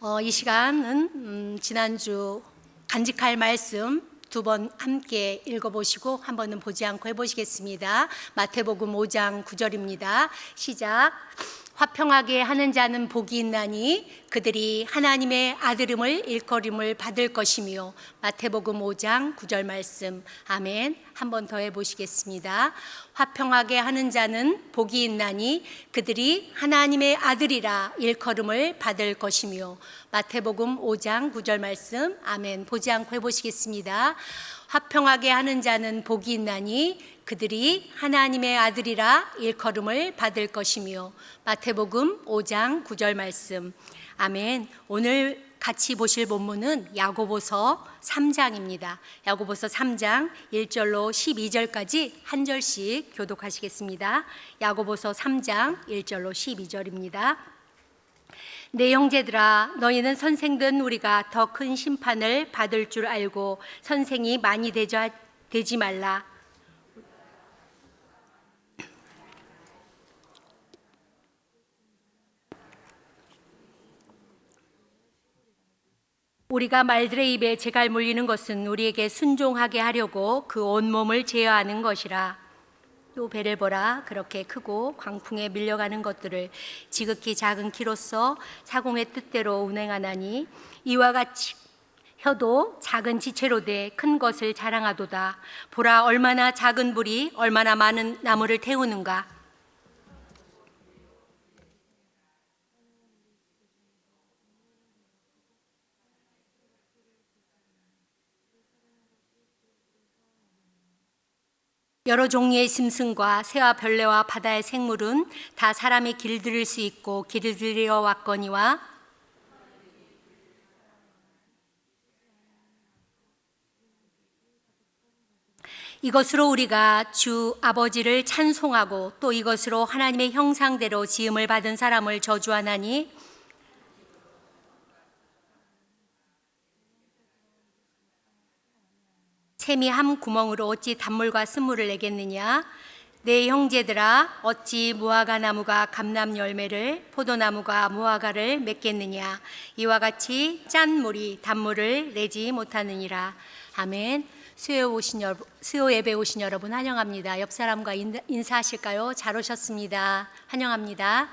어, 이 시간은 음, 지난주 간직할 말씀 두 번 함께 읽어보시고 한 번은 보지 않고 해보시겠습니다. 마태복음 5장 9절입니다. 시작. 화평하게 하는 자는 복이 있나니 그들이 하나님의 아들임을 일거림을 받을 것이며 마태복음 5장 9절 말씀. 아멘. 한 번 더 해보시겠습니다. 화평하게 하는 자는 복이 있나니 그들이 하나님의 아들이라 일컬음을 받을 것이며 마태복음 5장 9절 말씀. 아멘. 보지 않고 해보시겠습니다. 화평하게 하는 자는 복이 있나니 그들이 하나님의 아들이라 일컬음을 받을 것이며 마태복음 5장 9절 말씀. 아멘. 오늘 같이 보실 본문은 야고보서 3장입니다. 야고보서 3장 1절로 12절까지 한 절씩 교독하시겠습니다. 야고보서 3장 1절로 12절입니다. 내 형제들아 너희는 선생된 우리가 더 큰 심판을 받을 줄 알고 선생이 많이 되지 말라 우리가 말들의 입에 재갈 물리는 것은 우리에게 순종하게 하려고 그 온몸을 제어하는 것이라. 또 배를 보라. 그렇게 크고 광풍에 밀려가는 것들을 지극히 작은 키로서 사공의 뜻대로 운행하나니 이와 같이 혀도 작은 지체로 돼 큰 것을 자랑하도다. 보라 얼마나 작은 불이 얼마나 많은 나무를 태우는가 여러 종류의 짐승과 새와 벌레와 바다의 생물은 다 사람이 길들일 수 있고 길들여 왔거니와 이것으로 우리가 주 아버지를 찬송하고 또 이것으로 하나님의 형상대로 지음을 받은 사람을 저주하나니 샘이 한 구멍으로 어찌 단물과 쓴물을 내겠느냐? 내 형제들아 어찌 무화과 나무가 감람 열매를 포도나무가 무화과를 맺겠느냐? 이와 같이 짠 물이 단물을 내지 못하느니라. 아멘. 수요 오신 여러분 수요 예배 오신 여러분 환영합니다. 옆 사람과 인- 인사하실까요? 잘 오셨습니다. 환영합니다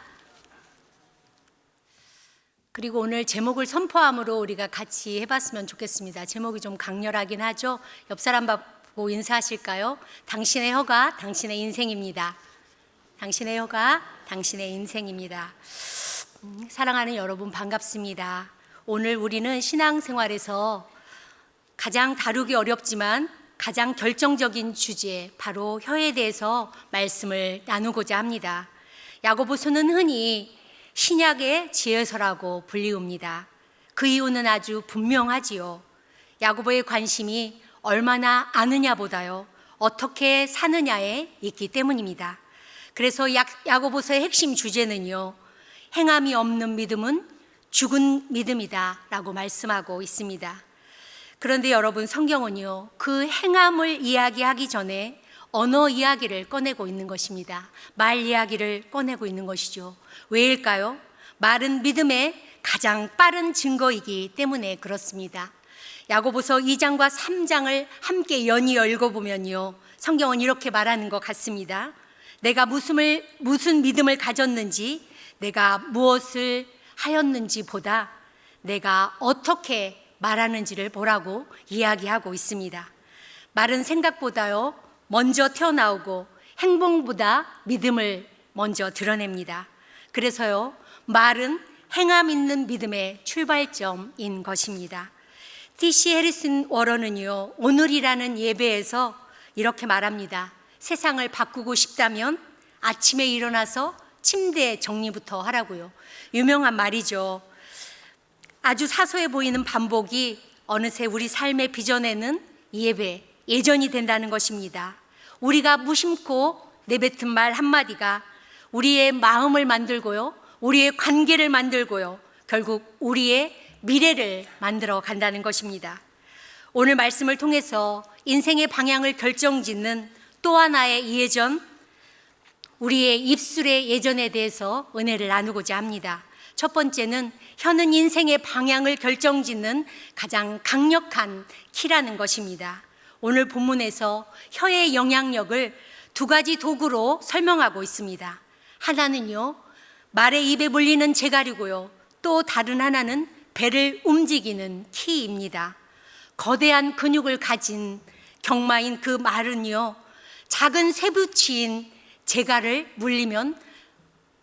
그리고 오늘 제목을 선포함으로 우리가 같이 해봤으면 좋겠습니다. 제목이 좀 강렬하긴 하죠. 옆 사람 보고 인사하실까요? 당신의 혀가 당신의 인생입니다. 당신의 혀가 당신의 인생입니다. 음, 사랑하는 여러분 반갑습니다. 오늘 우리는 신앙생활에서 가장 다루기 어렵지만 가장 결정적인 주제 바로 혀에 대해서 말씀을 나누고자 합니다. 야고보서는 흔히 신약의 지혜서라고 불리웁니다. 그 이유는 아주 분명하지요. 야고보의 관심이 얼마나 아느냐보다요. 어떻게 사느냐에 있기 때문입니다. 그래서 야, 야고보서의 핵심 주제는요. 행함이 없는 믿음은 죽은 믿음이다라고 말씀하고 있습니다. 그런데 여러분 성경은요. 그 행함을 이야기하기 전에 언어 이야기를 꺼내고 있는 것입니다. 말 이야기를 꺼내고 있는 것이죠. 왜일까요? 말은 믿음의 가장 빠른 증거이기 때문에 그렇습니다. 야고보서 2장과 3장을 함께 연이어 읽어보면요. 성경은 이렇게 말하는 것 같습니다. 내가 무슨, 무슨 믿음을 가졌는지, 내가 무엇을 하였는지 보다 내가 어떻게 말하는지를 보라고 이야기하고 있습니다. 말은 생각보다요, 먼저 튀어나오고 행동보다 믿음을 먼저 드러냅니다. 그래서요, 말은 행함 있는 믿음의 출발점인 것입니다. T.C. 해리슨 워런은요, 오늘이라는 예배에서 이렇게 말합니다. 세상을 바꾸고 싶다면 아침에 일어나서 침대 정리부터 하라고요. 유명한 말이죠. 아주 사소해 보이는 반복이 어느새 우리 삶의 비전에는 예배, 예전이 된다는 것입니다. 우리가 무심코 내뱉은 말 한마디가 우리의 마음을 만들고요. 우리의 관계를 만들고요. 결국 우리의 미래를 만들어 간다는 것입니다. 오늘 말씀을 통해서 인생의 방향을 결정 짓는 또 하나의 예전, 우리의 입술의 예전에 대해서 은혜를 나누고자 합니다. 첫 번째는 혀는 인생의 방향을 결정 짓는 가장 강력한 키라는 것입니다. 오늘 본문에서 혀의 영향력을 두 가지 도구로 설명하고 있습니다. 하나는요, 말의 입에 물리는 재갈이고요. 또 다른 하나는 배를 움직이는 키입니다. 거대한 근육을 가진 경마인 그 말은요, 작은 세부치인 재갈을 물리면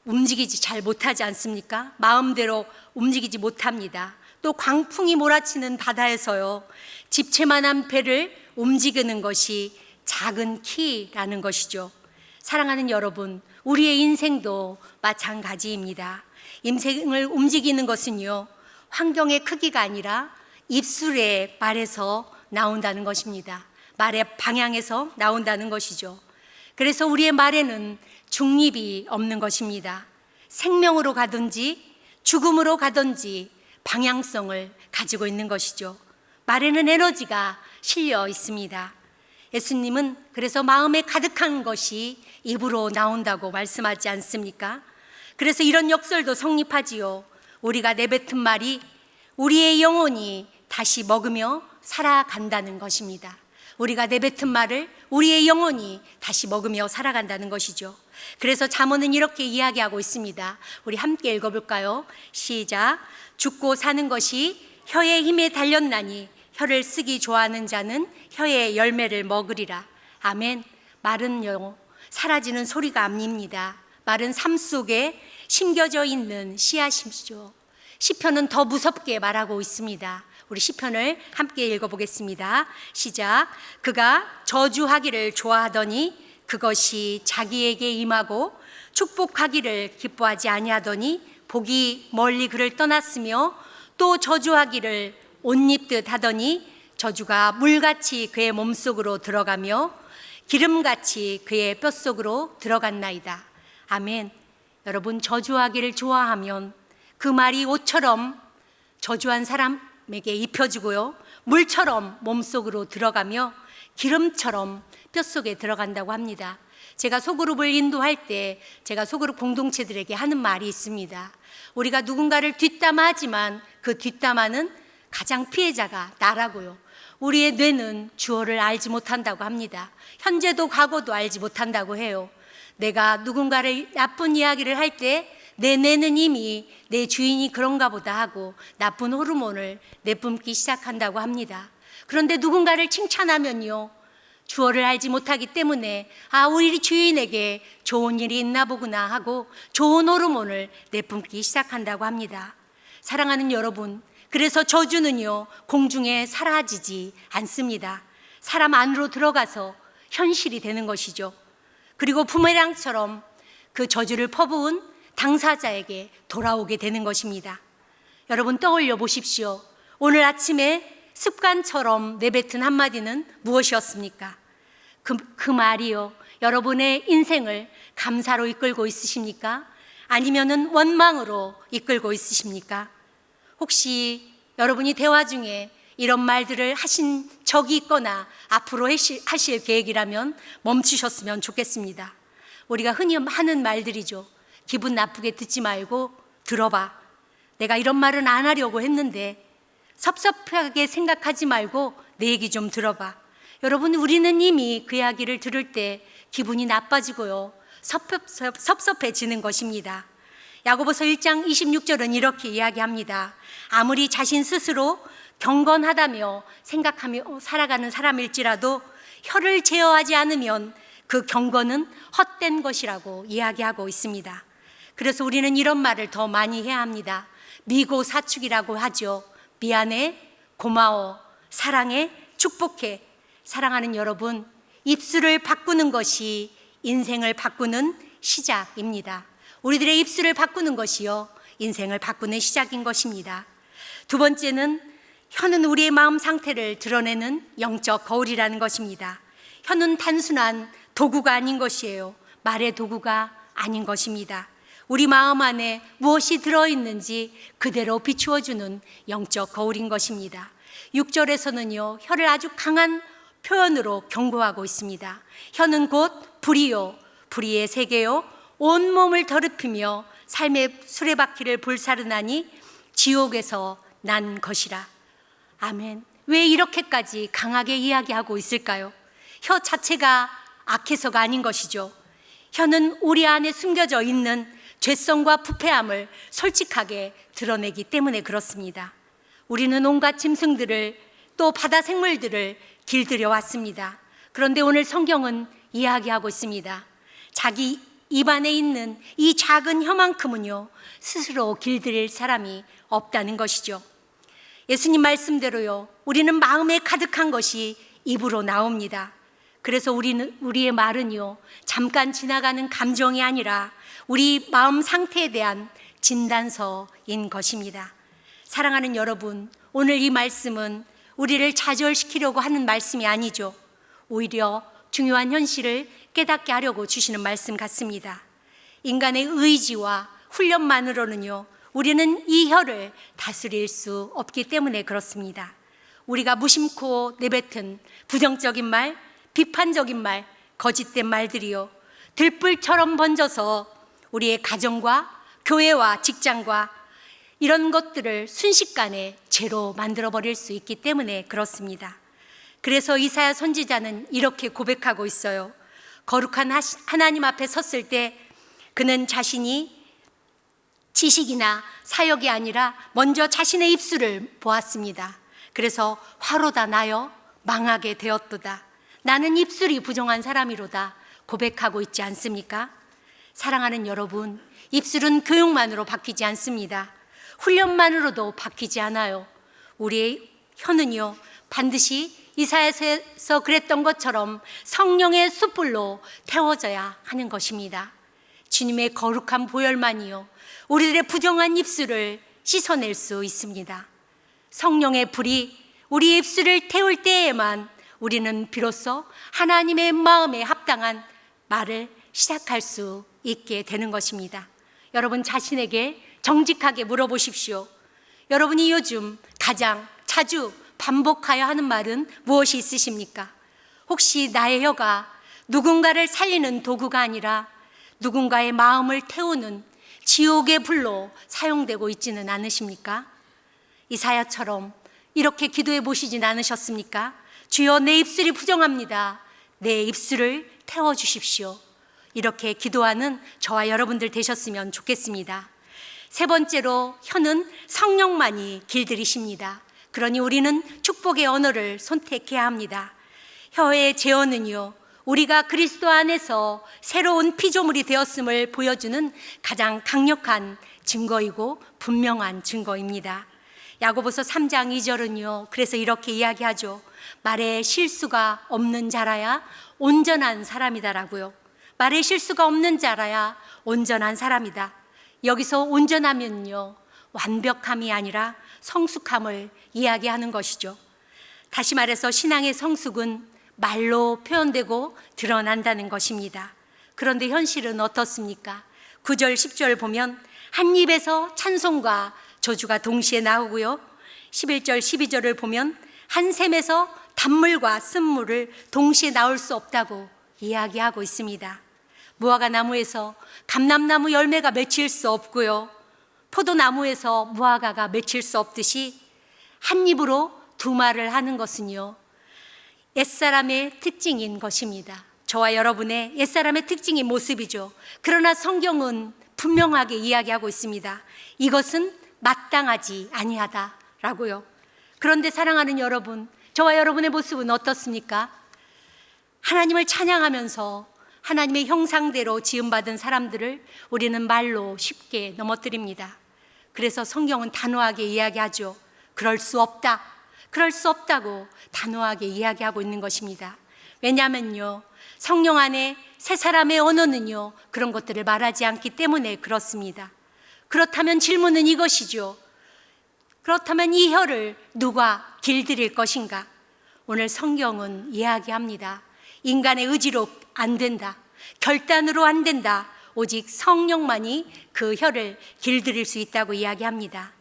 움직이지 잘 못하지 않습니까? 마음대로 움직이지 못합니다. 또 광풍이 몰아치는 바다에서요, 집채만한 배를 움직이는 것이 작은 키라는 것이죠. 사랑하는 여러분, 우리의 인생도 마찬가지입니다. 인생을 움직이는 것은요, 환경의 크기가 아니라 입술의 말에서 나온다는 것입니다. 말의 방향에서 나온다는 것이죠. 그래서 우리의 말에는 중립이 없는 것입니다. 생명으로 가든지 죽음으로 가든지 방향성을 가지고 있는 것이죠. 말에는 에너지가 실려 있습니다. 예수님은 그래서 마음에 가득한 것이 입으로 나온다고 말씀하지 않습니까? 그래서 이런 역설도 성립하지요. 우리가 내뱉은 말이 우리의 영혼이 다시 먹으며 살아간다는 것입니다. 우리가 내뱉은 말을 우리의 영혼이 다시 먹으며 살아간다는 것이죠. 그래서 잠언은 이렇게 이야기하고 있습니다. 우리 함께 읽어볼까요? 시작. 죽고 사는 것이 혀의 힘에 달렸나니 혀를 쓰기 좋아하는 자는 혀의 열매를 먹으리라. 아멘. 말은요, 사라지는 소리가 아닙니다. 말은 삶 속에 심겨져 있는 씨앗이죠. 시편은 더 무섭게 말하고 있습니다. 우리 시편을 함께 읽어보겠습니다. 시작. 그가 저주하기를 좋아하더니 그것이 자기에게 임하고 축복하기를 기뻐하지 아니하더니 복이 멀리 그를 떠났으며 또 저주하기를 옷 입듯 하더니 저주가 물같이 그의 몸속으로 들어가며 기름같이 그의 뼛속으로 들어갔나이다. 아멘. 여러분 저주하기를 좋아하면 그 말이 옷처럼 저주한 사람에게 입혀지고요. 물처럼 몸속으로 들어가며 기름처럼 뼛속에 들어간다고 합니다. 제가 소그룹을 인도할 때 제가 소그룹 공동체들에게 하는 말이 있습니다. 우리가 누군가를 뒷담화하지만 그 뒷담화는 가장 피해자가 나라고요. 우리의 뇌는 주어를 알지 못한다고 합니다. 현재도 과거도 알지 못한다고 해요. 내가 누군가를 나쁜 이야기를 할 때 내 뇌는 이미 내 주인이 그런가 보다 하고 나쁜 호르몬을 내뿜기 시작한다고 합니다. 그런데 누군가를 칭찬하면요. 주어를 알지 못하기 때문에 아 우리 주인에게 좋은 일이 있나 보구나 하고 좋은 호르몬을 내뿜기 시작한다고 합니다. 사랑하는 여러분, 그래서 저주는요 공중에 사라지지 않습니다. 사람 안으로 들어가서 현실이 되는 것이죠. 그리고 부메랑처럼 그 저주를 퍼부은 당사자에게 돌아오게 되는 것입니다. 여러분 떠올려 보십시오. 오늘 아침에 습관처럼 내뱉은 한마디는 무엇이었습니까? 그, 그 말이요. 여러분의 인생을 감사로 이끌고 있으십니까? 아니면은 원망으로 이끌고 있으십니까? 혹시 여러분이 대화 중에 이런 말들을 하신 적이 있거나 앞으로 하실, 계획이라면 멈추셨으면 좋겠습니다. 우리가 흔히 하는 말들이죠. 기분 나쁘게 듣지 말고 들어봐. 내가 이런 말은 안 하려고 했는데 섭섭하게 생각하지 말고 내 얘기 좀 들어봐. 여러분, 우리는 이미 그 이야기를 들을 때 기분이 나빠지고요. 섭섭, 섭섭해지는 것입니다. 야고보서 1장 26절은 이렇게 이야기합니다. 아무리 자신 스스로 경건하다며 생각하며 살아가는 사람일지라도 혀를 제어하지 않으면 그 경건은 헛된 것이라고 이야기하고 있습니다. 그래서 우리는 이런 말을 더 많이 해야 합니다. 미고 사축이라고 하죠. 미안해, 고마워, 사랑해, 축복해. 사랑하는 여러분, 입술을 바꾸는 것이 인생을 바꾸는 시작입니다. 우리들의 입술을 바꾸는 것이요. 인생을 바꾸는 시작인 것입니다. 두 번째는 혀는 우리의 마음 상태를 드러내는 영적 거울이라는 것입니다. 혀는 단순한 도구가 아닌 것이에요. 말의 도구가 아닌 것입니다. 우리 마음 안에 무엇이 들어있는지 그대로 비추어주는 영적 거울인 것입니다. 6절에서는요, 혀를 아주 강한 표현으로 경고하고 있습니다. 혀는 곧 불이요, 불의의 세계요, 온 몸을 더럽히며 삶의 수레바퀴를 불사르나니 지옥에서 난 것이라. 아멘. 왜 이렇게까지 강하게 이야기하고 있을까요? 혀 자체가 악해서가 아닌 것이죠. 혀는 우리 안에 숨겨져 있는 죄성과 부패함을 솔직하게 드러내기 때문에 그렇습니다. 우리는 온갖 짐승들을 또 바다 생물들을 길들여 왔습니다. 그런데 오늘 성경은 이야기하고 있습니다. 자기 입안에 있는 이 작은 혀만큼은요, 스스로 길들일 사람이 없다는 것이죠. 예수님 말씀대로요, 우리는 마음에 가득한 것이 입으로 나옵니다. 그래서 우리는, 우리의 말은요, 잠깐 지나가는 감정이 아니라 우리 마음 상태에 대한 진단서인 것입니다. 사랑하는 여러분, 오늘 이 말씀은 우리를 좌절시키려고 하는 말씀이 아니죠. 오히려 중요한 현실을 깨닫게 하려고 주시는 말씀 같습니다. 인간의 의지와 훈련만으로는요, 우리는 이 혀를 다스릴 수 없기 때문에 그렇습니다. 우리가 무심코 내뱉은 부정적인 말, 비판적인 말, 거짓된 말들이요, 들불처럼 번져서 우리의 가정과 교회와 직장과 이런 것들을 순식간에 죄로 만들어 버릴 수 있기 때문에 그렇습니다. 그래서 이사야 선지자는 이렇게 고백하고 있어요. 거룩한 하나님 앞에 섰을 때 그는 자신이 지식이나 사역이 아니라 먼저 자신의 입술을 보았습니다. 그래서 화로다 나여 망하게 되었도다. 나는 입술이 부정한 사람이로다 고백하고 있지 않습니까? 사랑하는 여러분, 입술은 교육만으로 바뀌지 않습니다. 훈련만으로도 바뀌지 않아요. 우리의 혀는요, 반드시 이사야에서 그랬던 것처럼 성령의 숯불로 태워져야 하는 것입니다. 주님의 거룩한 보혈만이요, 우리들의 부정한 입술을 씻어낼 수 있습니다. 성령의 불이 우리 입술을 태울 때에만 우리는 비로소 하나님의 마음에 합당한 말을 시작할 수 있게 되는 것입니다. 여러분 자신에게 정직하게 물어보십시오. 여러분이 요즘 가장 자주 반복하여 하는 말은 무엇이 있으십니까? 혹시 나의 혀가 누군가를 살리는 도구가 아니라 누군가의 마음을 태우는 지옥의 불로 사용되고 있지는 않으십니까? 이사야처럼 이렇게 기도해 보시진 않으셨습니까? 주여 내 입술이 부정합니다. 내 입술을 태워 주십시오. 이렇게 기도하는 저와 여러분들 되셨으면 좋겠습니다. 세 번째로 혀는 성령만이 길들이십니다. 그러니 우리는 축복의 언어를 선택해야 합니다. 혀의 제어는요, 우리가 그리스도 안에서 새로운 피조물이 되었음을 보여주는 가장 강력한 증거이고 분명한 증거입니다. 야고보서 3장 2절은요. 그래서 이렇게 이야기하죠. 말에 실수가 없는 자라야 온전한 사람이다라고요. 말에 실수가 없는 자라야 온전한 사람이다. 여기서 온전하면요. 완벽함이 아니라 성숙함을 이야기하는 것이죠. 다시 말해서 신앙의 성숙은 말로 표현되고 드러난다는 것입니다. 그런데 현실은 어떻습니까? 9절, 10절 보면 한 입에서 찬송과 저주가 동시에 나오고요. 11절, 12절을 보면 한 샘에서 단물과 쓴물을 동시에 나올 수 없다고 이야기하고 있습니다. 무화과 나무에서 감람나무 열매가 맺힐 수 없고요. 포도나무에서 무화과가 맺힐 수 없듯이 한 입으로 두 말을 하는 것은요. 옛사람의 특징인 것입니다. 저와 여러분의 옛사람의 특징인 모습이죠. 그러나 성경은 분명하게 이야기하고 있습니다. 이것은 마땅하지 아니하다라고요. 그런데 사랑하는 여러분, 저와 여러분의 모습은 어떻습니까? 하나님을 찬양하면서 하나님의 형상대로 지음받은 사람들을 우리는 말로 쉽게 넘어뜨립니다. 그래서 성경은 단호하게 이야기하죠. 그럴 수 없다. 그럴 수 없다고 단호하게 이야기하고 있는 것입니다. 왜냐하면요. 성령 안에 새 사람의 언어는요. 그런 것들을 말하지 않기 때문에 그렇습니다. 그렇다면 질문은 이것이죠. 그렇다면 이 혀를 누가 길들일 것인가? 오늘 성경은 이야기합니다. 인간의 의지로 안 된다. 결단으로 안 된다. 오직 성령만이 그 혀를 길들일 수 있다고 이야기합니다.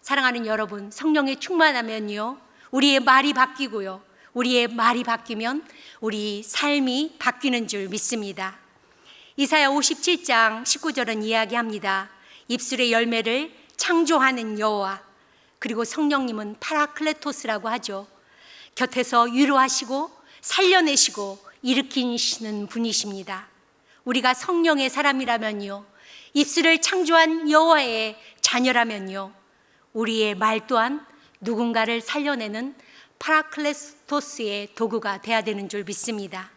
사랑하는 여러분, 성령에 충만하면요. 우리의 말이 바뀌고요. 우리의 말이 바뀌면 우리 삶이 바뀌는 줄 믿습니다. 이사야 57장 19절은 이야기합니다. 입술의 열매를 창조하는 여호와 그리고 성령님은 파라클레토스라고 하죠. 곁에서 위로하시고 살려내시고 일으키시는 분이십니다. 우리가 성령의 사람이라면요. 입술을 창조한 여호와의 자녀라면요. 우리의 말 또한 누군가를 살려내는 파라클레토스의 도구가 돼야 되는 줄 믿습니다.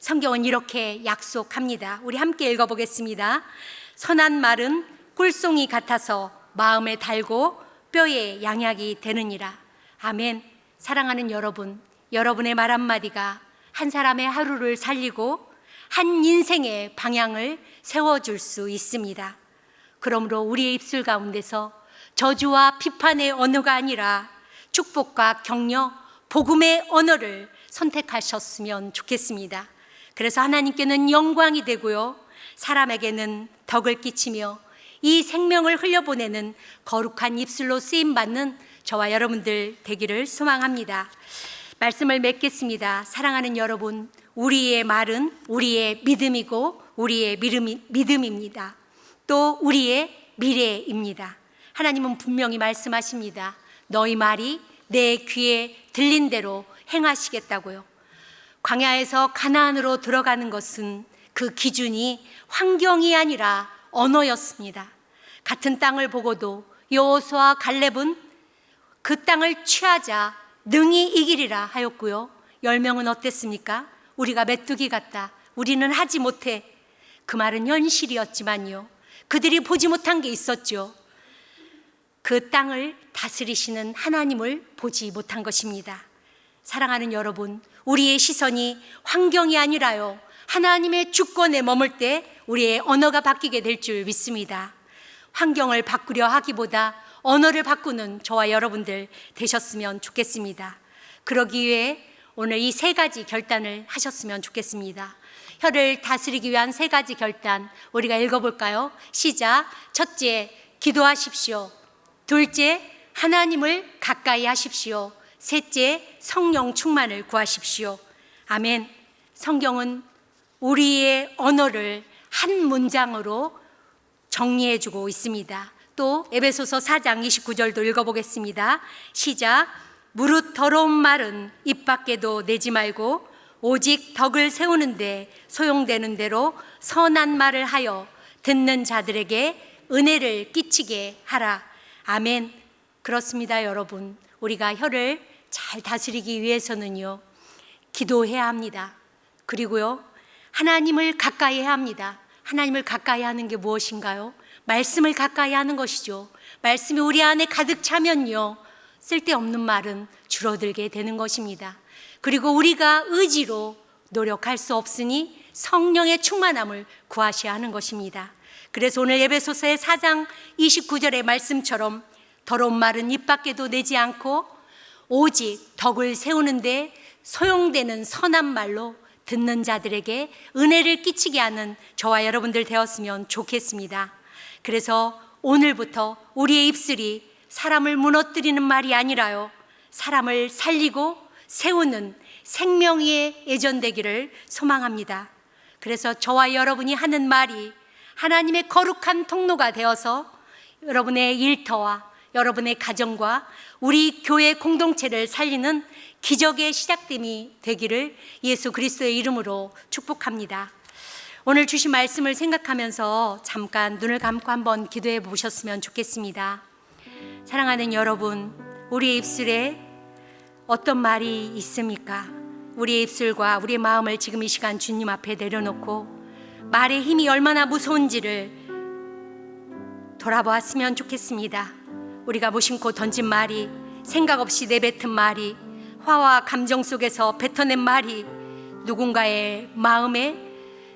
성경은 이렇게 약속합니다. 우리 함께 읽어보겠습니다. 선한 말은 꿀송이 같아서 마음에 달고 뼈에 양약이 되느니라. 아멘. 사랑하는 여러분, 여러분의 말 한마디가 한 사람의 하루를 살리고 한 인생의 방향을 세워줄 수 있습니다. 그러므로 우리의 입술 가운데서 저주와 비판의 언어가 아니라 축복과 격려, 복음의 언어를 선택하셨으면 좋겠습니다. 그래서 하나님께는 영광이 되고요. 사람에게는 덕을 끼치며 이 생명을 흘려보내는 거룩한 입술로 쓰임 받는 저와 여러분들 되기를 소망합니다. 말씀을 맺겠습니다. 사랑하는 여러분, 우리의 말은 우리의 믿음이고 우리의 믿음입니다. 또 우리의 미래입니다. 하나님은 분명히 말씀하십니다. 너희 말이 내 귀에 들린 대로 행하시겠다고요. 광야에서 가나안으로 들어가는 것은 그 기준이 환경이 아니라 언어였습니다. 같은 땅을 보고도 여호수아 갈렙은 그 땅을 취하자 능히 이기리라 하였고요. 열 명은 어땠습니까? 우리가 메뚜기 같다. 우리는 하지 못해. 그 말은 현실이었지만요. 그들이 보지 못한 게 있었죠. 그 땅을 다스리시는 하나님을 보지 못한 것입니다. 사랑하는 여러분, 우리의 시선이 환경이 아니라요. 하나님의 주권에 머물 때 우리의 언어가 바뀌게 될 줄 믿습니다. 환경을 바꾸려 하기보다 언어를 바꾸는 저와 여러분들 되셨으면 좋겠습니다. 그러기 위해 오늘 이 세 가지 결단을 하셨으면 좋겠습니다. 혀를 다스리기 위한 세 가지 결단 우리가 읽어볼까요? 시작. 첫째, 기도하십시오. 둘째, 하나님을 가까이 하십시오. 셋째, 성령 충만을 구하십시오. 아멘. 성경은 우리의 언어를 한 문장으로 정리해 주고 있습니다. 또 에베소서 4장 29절도 읽어보겠습니다. 시작. 무릇 더러운 말은 입 밖에도 내지 말고 오직 덕을 세우는데 소용되는 대로 선한 말을 하여 듣는 자들에게 은혜를 끼치게 하라. 아멘. 그렇습니다, 여러분. 우리가 혀를 잘 다스리기 위해서는요, 기도해야 합니다. 그리고요, 하나님을 가까이 해야 합니다. 하나님을 가까이 하는 게 무엇인가요? 말씀을 가까이 하는 것이죠. 말씀이 우리 안에 가득 차면요, 쓸데없는 말은 줄어들게 되는 것입니다. 그리고 우리가 의지로 노력할 수 없으니 성령의 충만함을 구하셔야 하는 것입니다. 그래서 오늘 예배소서의 4장 29절의 말씀처럼 더러운 말은 입 밖에도 내지 않고 오직 덕을 세우는데 소용되는 선한 말로 듣는 자들에게 은혜를 끼치게 하는 저와 여러분들 되었으면 좋겠습니다. 그래서 오늘부터 우리의 입술이 사람을 무너뜨리는 말이 아니라요. 사람을 살리고 세우는 생명의 예전되기를 소망합니다. 그래서 저와 여러분이 하는 말이 하나님의 거룩한 통로가 되어서 여러분의 일터와 여러분의 가정과 우리 교회 공동체를 살리는 기적의 시작됨이 되기를 예수 그리스도의 이름으로 축복합니다. 오늘 주신 말씀을 생각하면서 잠깐 눈을 감고 한번 기도해 보셨으면 좋겠습니다. 사랑하는 여러분, 우리의 입술에 어떤 말이 있습니까? 우리의 입술과 우리의 마음을 지금 이 시간 주님 앞에 내려놓고 말의 힘이 얼마나 무서운지를 돌아보았으면 좋겠습니다. 우리가 무심코 던진 말이 생각 없이 내뱉은 말이 화와 감정 속에서 뱉어낸 말이 누군가의 마음에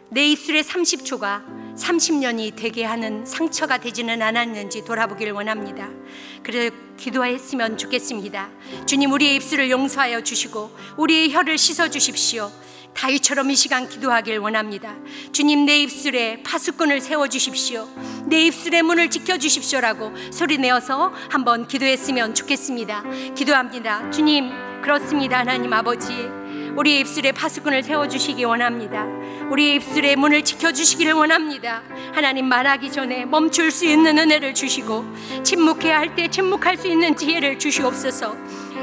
내 입술의 30초가 30년이 되게 하는 상처가 되지는 않았는지 돌아보기를 원합니다. 그래 기도했으면 좋겠습니다. 주님 우리의 입술을 용서하여 주시고 우리의 혀를 씻어 주십시오. 다윗처럼 이 시간 기도하길 원합니다. 주님 내 입술에 파수꾼을 세워 주십시오. 내 입술의 문을 지켜 주십시오라고 소리 내어서 한번 기도했으면 좋겠습니다. 기도합니다. 주님 그렇습니다. 하나님 아버지 우리의 입술에 파수꾼을 세워주시기 원합니다. 우리의 입술의 문을 지켜주시기를 원합니다. 하나님 말하기 전에 멈출 수 있는 은혜를 주시고 침묵해야 할 때 침묵할 수 있는 지혜를 주시옵소서.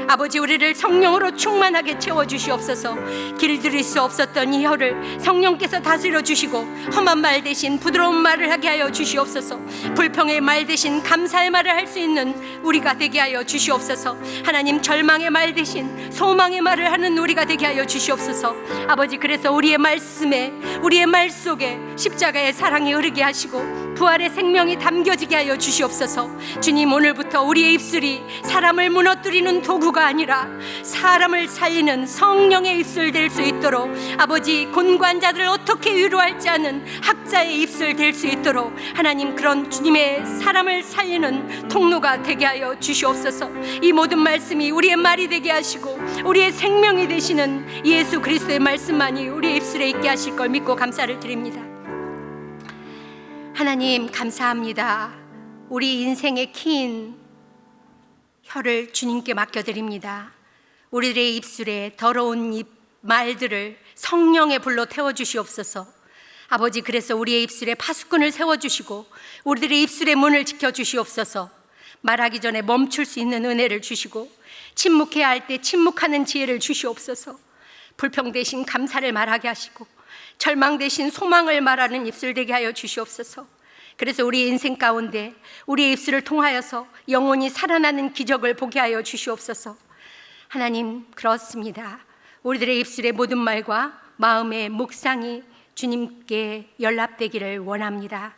아버지 우리를 성령으로 충만하게 채워 주시옵소서. 길들일 수 없었던 이 혀를 성령께서 다스려 주시고 험한 말 대신 부드러운 말을 하게 하여 주시옵소서. 불평의 말 대신 감사의 말을 할 수 있는 우리가 되게 하여 주시옵소서. 하나님 절망의 말 대신 소망의 말을 하는 우리가 되게 하여 주시옵소서. 아버지 그래서 우리의 말씀에 우리의 말 속에 십자가의 사랑이 흐르게 하시고 부활의 생명이 담겨지게 하여 주시옵소서. 주님 오늘부터 우리의 입술이 사람을 무너뜨리는 도구가 아니라 사람을 살리는 성령의 입술 될 수 있도록 아버지 곤관자들을 어떻게 위로할지 아는 학자의 입술 될 수 있도록 하나님 그런 주님의 사람을 살리는 통로가 되게 하여 주시옵소서. 이 모든 말씀이 우리의 말이 되게 하시고 우리의 생명이 되시는 예수 그리스도의 말씀만이 우리의 입술에 있게 하실 걸 믿고 감사를 드립니다. 하나님 감사합니다. 우리 인생의 키인 혀를 주님께 맡겨드립니다. 우리들의 입술에 더러운 입 말들을 성령의 불로 태워주시옵소서. 아버지 그래서 우리의 입술에 파수꾼을 세워주시고 우리들의 입술의 문을 지켜주시옵소서. 말하기 전에 멈출 수 있는 은혜를 주시고 침묵해야 할 때 침묵하는 지혜를 주시옵소서. 불평 대신 감사를 말하게 하시고 절망 대신 소망을 말하는 입술 되게 하여 주시옵소서. 그래서 우리 인생 가운데 우리의 입술을 통하여서 영혼이 살아나는 기적을 보게 하여 주시옵소서. 하나님 그렇습니다. 우리들의 입술의 모든 말과 마음의 묵상이 주님께 연락되기를 원합니다.